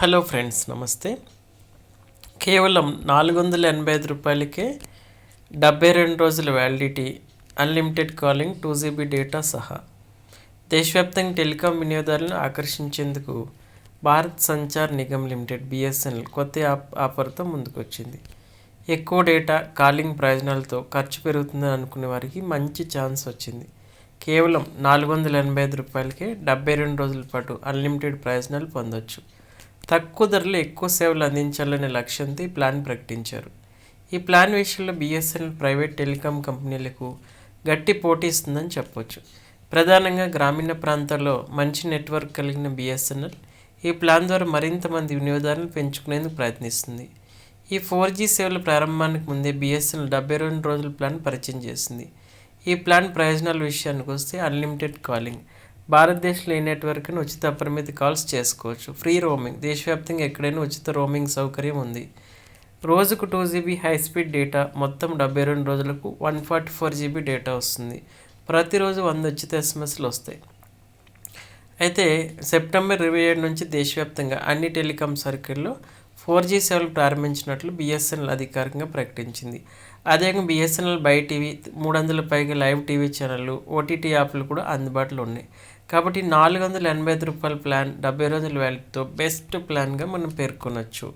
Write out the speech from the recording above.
Hello friends నమస్తే. కేవలం నాలుగు వందల ఎనభై ఐదు రూపాయలకే డెబ్బై రెండు రోజుల validity unlimited calling two GB data సహా దేశవ్యాప్తంగా టెలికాం వినియోగదారులను ఆకర్షించేందుకు భారత్ సంచార్ నిగమ్ లిమిటెడ్ బిఎస్ఎన్ఎల్ కొత్త ఆప్ ఆఫర్తో ముందుకొచ్చింది. ఎక్కువ డేటా కాలింగ్ ప్రయోజనాలతో ఖర్చు పెరుగుతుందని అనుకునే వారికి మంచి ఛాన్స్ వచ్చింది. కేవలం నాలుగు వందల ఎనభై ఐదు రూపాయలకే డెబ్బై రెండు రోజుల పాటు అన్లిమిటెడ్ ప్రయోజనాలు పొందొచ్చు. తక్కువ ధరలో ఎక్కువ సేవలు అందించాలనే లక్ష్యంతో ఈ ప్లాన్ ప్రకటించారు. ఈ ప్లాన్ విషయంలో బిఎస్ఎన్ఎల్ ప్రైవేట్ టెలికాం కంపెనీలకు గట్టి పోటీ ఇస్తుందని చెప్పొచ్చు. ప్రధానంగా గ్రామీణ ప్రాంతాల్లో మంచి నెట్వర్క్ కలిగిన బిఎస్ఎన్ఎల్ ఈ ప్లాన్ ద్వారా మరింత మంది వినియోగదారులను పెంచుకునేందుకు ప్రయత్నిస్తుంది. ఈ ఫోర్ జీ సేవల ప్రారంభానికి ముందే బిఎస్ఎన్ఎల్ డెబ్బై రెండు రోజుల ప్లాన్ పరిచయం చేసింది. ఈ ప్లాన్ ప్రయోజనాల విషయానికి వస్తే అన్లిమిటెడ్ కాలింగ్ భారతదేశంలో ఏ నెట్వర్క్ని ఉచిత అపరిమిత కాల్స్ చేసుకోవచ్చు. ఫ్రీ రోమింగ్ దేశవ్యాప్తంగా ఎక్కడైనా ఉచిత రోమింగ్ సౌకర్యం ఉంది. రోజుకు two GB high speed data మొత్తం డెబ్బై రెండు రోజులకు one forty four GB data వస్తుంది. ప్రతిరోజు వంద ఉచిత ఎస్ఎంఎస్లు వస్తాయి. అయితే సెప్టెంబర్ ఇరవై ఏడు నుంచి దేశవ్యాప్తంగా అన్ని టెలికాం సర్కిల్లో ఫోర్ జీ సేవలు ప్రారంభించినట్లు బిఎస్ఎన్ఎల్ అధికారికంగా ప్రకటించింది. అదేవిధంగా బిఎస్ఎన్ఎల్ బై టీవీ మూడు వందల పైగా లైవ్ టీవీ ఛానళ్ళు ఓటీటీ యాప్లు కూడా అందుబాటులో ఉన్నాయి. కాబట్టి నాలుగు వందల ఎనభై ఐదు రూపాయల ప్లాన్ డెబ్బై రోజుల వ్యాలిటీతో బెస్ట్ ప్లాన్గా మనం పేర్కొనవచ్చు